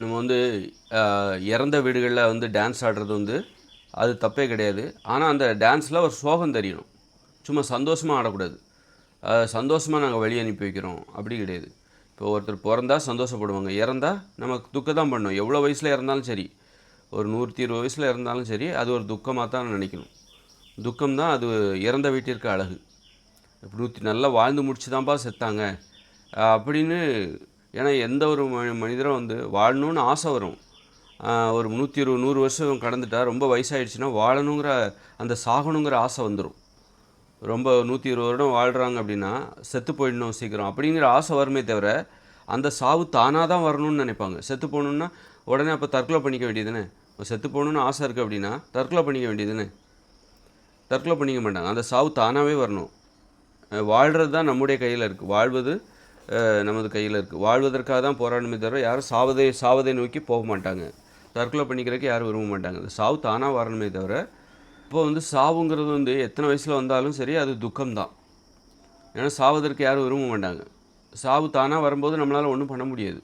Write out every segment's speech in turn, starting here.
நம்ம வந்து இறந்த வீடுகளில் வந்து டான்ஸ் ஆடுறது வந்து அது தப்பே கிடையாது. ஆனால் அந்த டான்ஸில் ஒரு சோகம் தெரியணும். சும்மா சந்தோஷமாக ஆடக்கூடாது. சந்தோஷமாக நாங்கள் வெளியே அனுப்பி வைக்கிறோம். அப்படி கிடையாது. இப்போ ஒருத்தர் பிறந்தா சந்தோஷப்படுவாங்க. இறந்தால் நமக்கு துக்கம் தான் பண்ணணும். எவ்வளோ வயசில் இறந்தாலும் சரி. ஒரு நூற்றி இருபது வயசில் இறந்தாலும் சரி அது ஒரு துக்கமாக தான் நினைக்கணும். துக்கம் தான் அது இறந்த வீட்டிற்கு அழகு. இப்படி நூற்றி நல்லா வாழ்ந்து முடிச்சு தான்ப்பா செத்தாங்க அப்படின்னு ஏன்னா எந்த ஒரு மனிதரும் வந்து வாழணும்னு ஆசை வரும். ஒரு நூற்றி இருபது நூறு வருஷம் கடந்துட்டா ரொம்ப வயசாகிடுச்சுன்னா வாழணுங்கிற அந்த சாகணுங்கிற ஆசை வந்துடும் ரொம்ப நூற்றி இருபது வருடம் வாழ்கிறாங்க அப்படின்னா செத்து போயிடணும் சீக்கிரம் அப்படிங்கிற ஆசை வருமே தவிர அந்த சாவு தானாக தான் வரணும்னு நினைப்பாங்க. செத்து போகணுன்னா உடனே அப்போ தற்கொலை பண்ணிக்க வேண்டியதுன்னு செத்து போகணுன்னு ஆசை இருக்குது அப்படின்னா தற்கொலை பண்ணிக்க வேண்டியதுன்னு தற்கொலை பண்ணிக்க மாட்டாங்க. அந்த சாவு தானாகவே வரணும். வாழ்கிறது தான் நம்முடைய கையில் இருக்குது வாழ்வது நமது கையில் இருக்குது வாழ்வதற்காக தான் போராடணுமே தவிர யாரும் சாவதை சாவதை நோக்கி போக மாட்டாங்க. தற்கொலை பண்ணிக்கிறதுக்கு யாரும் விரும்ப மாட்டாங்க. அந்த சாவு தானாக வரணுமே தவிர இப்போ வந்து சாவுங்கிறது வந்து எத்தனை வயசில் வந்தாலும் சரி அது துக்கம்தான். ஏன்னா சாவதற்கு யாரும் விரும்ப மாட்டாங்க. சாவு தானாக வரும்போது நம்மளால் ஒன்றும் பண்ண முடியாது.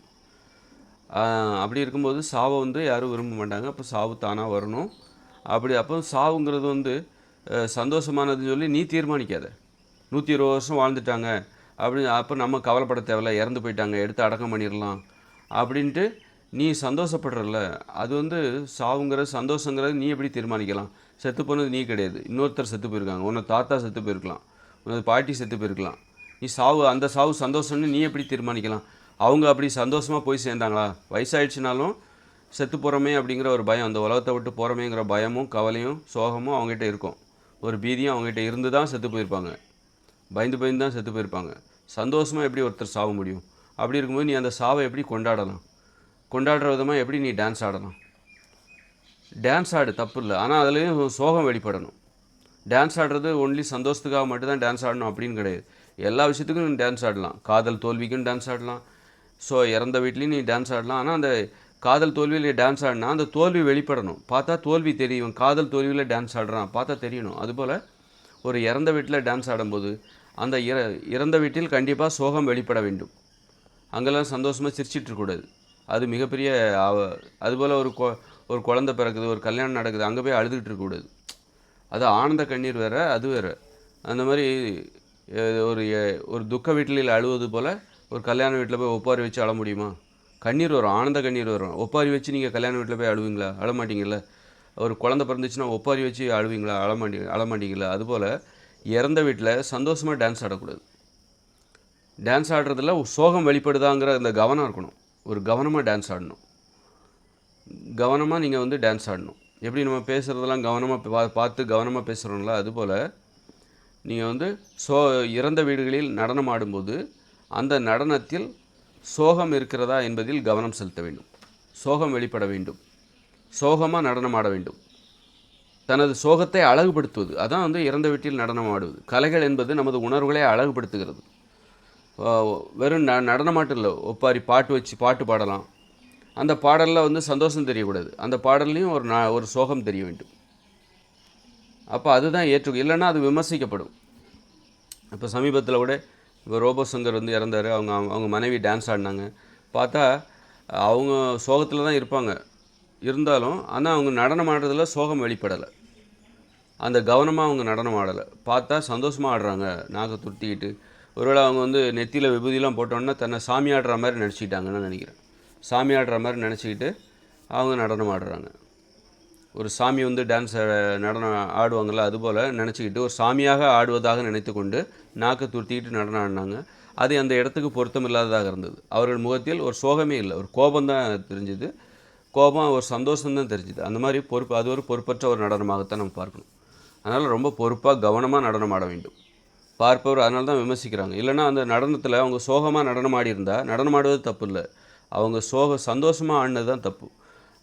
அப்படி இருக்கும்போது சாவை வந்து யாரும் விரும்ப மாட்டாங்க. அப்போ சாவு தானாக வரணும். அப்படி அப்போ சாவுங்கிறது வந்து சந்தோஷமானதுன்னு சொல்லி நீ தீர்மானிக்காத. நூற்றி இருபது வருஷம் வாழ்ந்துட்டாங்க. அப்படி அப்போ நம்ம கவலைப்பட தேவையில்ல இறந்து போயிட்டாங்க எடுத்து அடக்கம் பண்ணிடலாம் அப்படின்ட்டு நீ சந்தோஷப்படுறல அது வந்து சாவுங்கிறது சந்தோஷங்கிறது நீ எப்படி தீர்மானிக்கலாம்? செத்து போனது நீ கிடையாது. இன்னொருத்தர் செத்து போயிருக்காங்க. உன்னை தாத்தா செத்து போயிருக்கலாம். உனது பாட்டி செத்து போயிருக்கலாம். நீ சாவு அந்த சாவு சந்தோஷம்னு நீ எப்படி தீர்மானிக்கலாம்? அவங்க அப்படி சந்தோஷமாக போய் சேர்ந்தாங்களா? வயசாயிடுச்சுனாலும் செத்து போகிறோமே அப்படிங்கிற ஒரு பயம். அந்த உலகத்தை விட்டு போகிறோமேங்கிற பயமும் கவலையும் சோகமும் அவங்ககிட்ட இருக்கும். ஒரு பீதியும் அவங்ககிட்ட இருந்து தான் செத்து போயிருப்பாங்க. பயந்து பயந்து தான் செத்து போயிருப்பாங்க. சந்தோஷமாக எப்படி ஒருத்தர் சாவ முடியும்? அப்படி இருக்கும்போது நீ அந்த சாவை எப்படி கொண்டாடலாம்? கொண்டாடுற விதமாக எப்படி நீ டான்ஸ் ஆடலாம்? டான்ஸ் ஆடு தப்பு இல்லை. ஆனால் அதுலேயும் சோகம் வெளிப்படணும். டான்ஸ் ஆடுறது ஒன்லி சந்தோஷத்துக்காக மட்டும்தான் டான்ஸ் ஆடணும் அப்படின்னு கிடையாது. எல்லா விஷயத்துக்கும் நீ டான்ஸ் ஆடலாம். காதல் தோல்விக்கும் டான்ஸ் ஆடலாம். ஸோ இறந்த வீட்லேயும் நீ டான்ஸ் ஆடலாம். ஆனால் அந்த காதல் தோல்வியில் டான்ஸ் ஆடினா அந்த தோல்வி வெளிப்படணும். பார்த்தா தோல்வி தெரியும். காதல் தோல்வியில் டான்ஸ் ஆடுறான். பார்த்தா தெரியணும். அதுபோல் ஒரு இறந்த வீட்டில் டான்ஸ் ஆடும்போது அந்த இற இறந்த வீட்டில் கண்டிப்பாக சோகம் வெளிப்பட வேண்டும். அங்கெல்லாம் சந்தோஷமாக சிரிச்சிட்டு இருக்கக்கூடாது அது மிகப்பெரிய ஆவ- அதுபோல் ஒரு கொ ஒரு குழந்தை பிறக்குது ஒரு கல்யாணம் நடக்குது அங்கே போய் அழுதுகிட்டு இருக்கக்கூடாது அது ஆனந்த கண்ணீர் வேறு அது வேறு. அந்த மாதிரி ஒரு ஒரு துக்க வீட்டில் அழுவது போல் ஒரு கல்யாண வீட்டில் போய் ஒப்பாரி வச்சு அழ முடியுமா? கண்ணீர் வரும் ஆனந்த கண்ணீர் வரும். ஒப்பாரி வச்சு நீங்கள் கல்யாண வீட்டில் போய் அழுவீங்களா? அழமாட்டீங்களா ஒரு குழந்தை பிறந்துச்சுன்னா ஒப்பாரி வச்சு அழுவீங்களா? அழமாட்டி அழமாட்டீங்களா அதுபோல் இறந்த வீட்டில் சந்தோஷமாக டான்ஸ் ஆடக்கூடாது. டான்ஸ் ஆடுறதுல சோகம் வெளிப்படுதாங்கிற அந்த கவனம் இருக்கணும். ஒரு கவனமாக டான்ஸ் ஆடணும். கவனமாக நீங்கள் வந்து டான்ஸ் ஆடணும். எப்படி நம்ம பேசுகிறதெல்லாம் கவனமாக பா பார்த்து கவனமாக பேசுகிறோங்களா அதுபோல் நீங்கள் வந்து சோ இறந்த வீடுகளில் நடனம் ஆடும்போது அந்த நடனத்தில் சோகம் இருக்கிறதா என்பதில் கவனம் செலுத்த வேண்டும். சோகம் வெளிப்பட வேண்டும். சோகமாக நடனம் ஆட வேண்டும். தனது சோகத்தை அழகுபடுத்துவது. அதான் வந்து இறந்த வீட்டில் நடனம் ஆடுவது. கலைகள் என்பது நமது உணர்வுகளை அழகுபடுத்துகிறது. வெறும் ந நடனம் மட்டும் இல்லை ஒப்பாரி பாட்டு வச்சு பாட்டு பாடலாம். அந்த பாடலில் வந்து சந்தோஷம் தெரியக்கூடாது. அந்த பாடல்லையும் ஒரு ந ஒரு சோகம் தெரிய வேண்டும். அப்போ அதுதான் ஏற்று இல்லைன்னா அது விமர்சிக்கப்படும். இப்போ சமீபத்தில் கூட இப்போ ரோபோ சங்கர் வந்து இறந்தார். அவங்க அவங்க மனைவி டான்ஸ் ஆடினாங்க. பார்த்தா அவங்க சோகத்தில் தான் இருப்பாங்க. இருந்தாலும் ஆனால் அவங்க நடனம் ஆடுறதுல சோகம் வெளிப்படலை. அந்த கவனமாக அவங்க நடனம் ஆடலை. பார்த்தா சந்தோஷமாக ஆடுறாங்க நாக்கை துருத்திக்கிட்டு. ஒருவேளை அவங்க வந்து நெத்தியில் விபூதிலாம் போட்டோன்னா தன்னை சாமி ஆடுற மாதிரி நினச்சிக்கிட்டாங்கன்னு நினைக்கிறேன். சாமி ஆடுற மாதிரி நினச்சிக்கிட்டு அவங்க நடனம் ஆடுறாங்க. ஒரு சாமி வந்து டான்ஸ் நடனம் ஆடுவாங்கள்ல அதுபோல் நினச்சிக்கிட்டு ஒரு சாமியாக ஆடுவதாக நினைத்து கொண்டு நாக்கை துருத்திக்கிட்டு நடனம் ஆடினாங்க. அது அந்த இடத்துக்கு பொருத்தம் இல்லாததாக இருந்தது. அவர்கள் முகத்தில் ஒரு சோகமே இல்லை ஒரு கோபம் தான் தெரிஞ்சுது. கோபம் ஒரு சந்தோஷம் தான் தெரிஞ்சுது. அந்த மாதிரி பொறுப்பு அது ஒரு பொறுப்பற்ற ஒரு நடனமாகத்தான் நம்ம பார்க்கணும். அதனால் ரொம்ப பொறுப்பாக கவனமாக நடனம் ஆட வேண்டும். பார்ப்பவர் அதனால தான் விமர்சிக்கிறாங்க. இல்லைன்னா அந்த நடனத்தில் அவங்க சோகமாக நடனம் ஆடியிருந்தா நடனம் ஆடுவது தப்பு இல்லை. அவங்க சோக சந்தோஷமாக ஆடினது தான் தப்பு.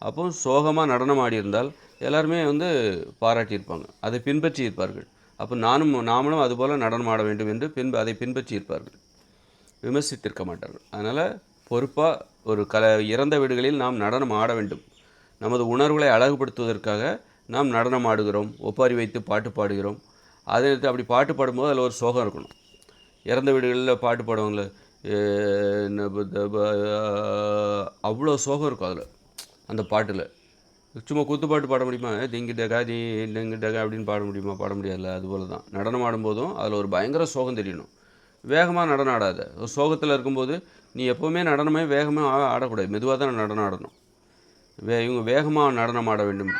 அப்போ சோகமாக நடனம் ஆடியிருந்தால் எல்லாருமே வந்து பாராட்டியிருப்பாங்க. அதை பின்பற்றி இருப்பார்கள் அப்போ நானும் நாமளும் அதுபோல் நடனம் ஆட வேண்டும் என்று பின்பு அதை பின்பற்றி இருப்பார்கள் விமர்சித்திருக்க மாட்டார்கள். அதனால் பொறுப்பாக ஒரு கல இறந்த வீடுகளில் நாம் நடனம் ஆட வேண்டும். நமது உணர்வுகளை அழகுபடுத்துவதற்காக நாம் நடனம் ஆடுகிறோம் ஒப்பாரி வைத்து பாட்டு பாடுகிறோம். அதே நேரத்தில் அப்படி பாட்டு பாடும்போது அதில் ஒரு சோகம் இருக்கணும். இறந்த வீடுகளில் பாட்டு பாடுவாங்கள்ல அவ்வளோ சோகம் இருக்கும் அதில் அந்த பாட்டில். சும்மா குத்துப்பாட்டு பாட முடியுமா? திங்கு டகா தி டெங்கு டகா அப்படின்னு பாட முடியுமா? பாட முடியாதுல்ல அதுபோல தான். நடனம் ஆடும்போதும் அதில் ஒரு பயங்கர சோகம் தெரியணும். வேகமாக நடனம் ஆடாத ஒரு சோகத்தில் இருக்கும்போது நீ எப்போவுமே நடனமே வேகமாக ஆடக்கூடாது. மெதுவாக தான் நடனம் ஆடணும். வே இவங்க வேகமாக நடனம் ஆட வேண்டும்.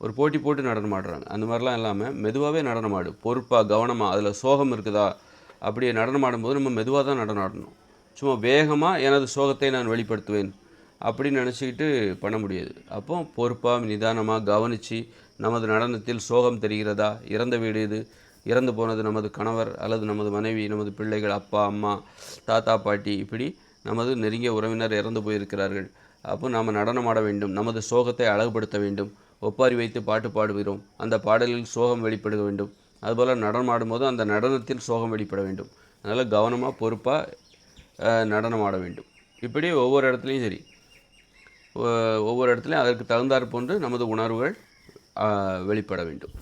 ஒரு போட்டி போட்டு நடனம் ஆடுறாங்க. அந்த மாதிரிலாம் இல்லாமல் மெதுவாகவே நடனம் ஆடு. பொறுப்பாக கவனமாக அதில் சோகம் இருக்குதா? அப்படியே நடனம் ஆடும்போது நம்ம மெதுவாக தான் நடனம் ஆடணும். சும்மா வேகமாக எனது சோகத்தை நான் வெளிப்படுத்துவேன் அப்படின்னு நினச்சிக்கிட்டு பண்ண முடியாது. அப்போ பொறுப்பாக நிதானமாக கவனித்து நமது நடனத்தில் சோகம் தெரிகிறதா? இறந்த வீடு இது. இறந்து போனது நமது கணவர் அல்லது நமது மனைவி நமது பிள்ளைகள் அப்பா அம்மா தாத்தா பாட்டி இப்படி நமது நெருங்கிய உறவினர் இறந்து போயிருக்கிறார்கள். அப்போ நாம் நடனம் ஆட வேண்டும் நமது சோகத்தை அழகுபடுத்த வேண்டும் ஒப்பாரி வைத்து பாட்டு பாடுகிறோம் அந்த பாடலில் சோகம் வெளிப்பட வேண்டும். அதுபோல் நடனம் ஆடும்போது அந்த நடனத்தில் சோகம் வெளிப்பட வேண்டும். அதனால் கவனமாக பொறுப்பாக நடனம் ஆட வேண்டும். இப்படி ஒவ்வொரு இடத்துலையும் சரி. ஒவ்வொரு இடத்துலையும் அதற்கு தகுந்தாற் போன்று நமது உணர்வுகள் வெளிப்பட வேண்டும்.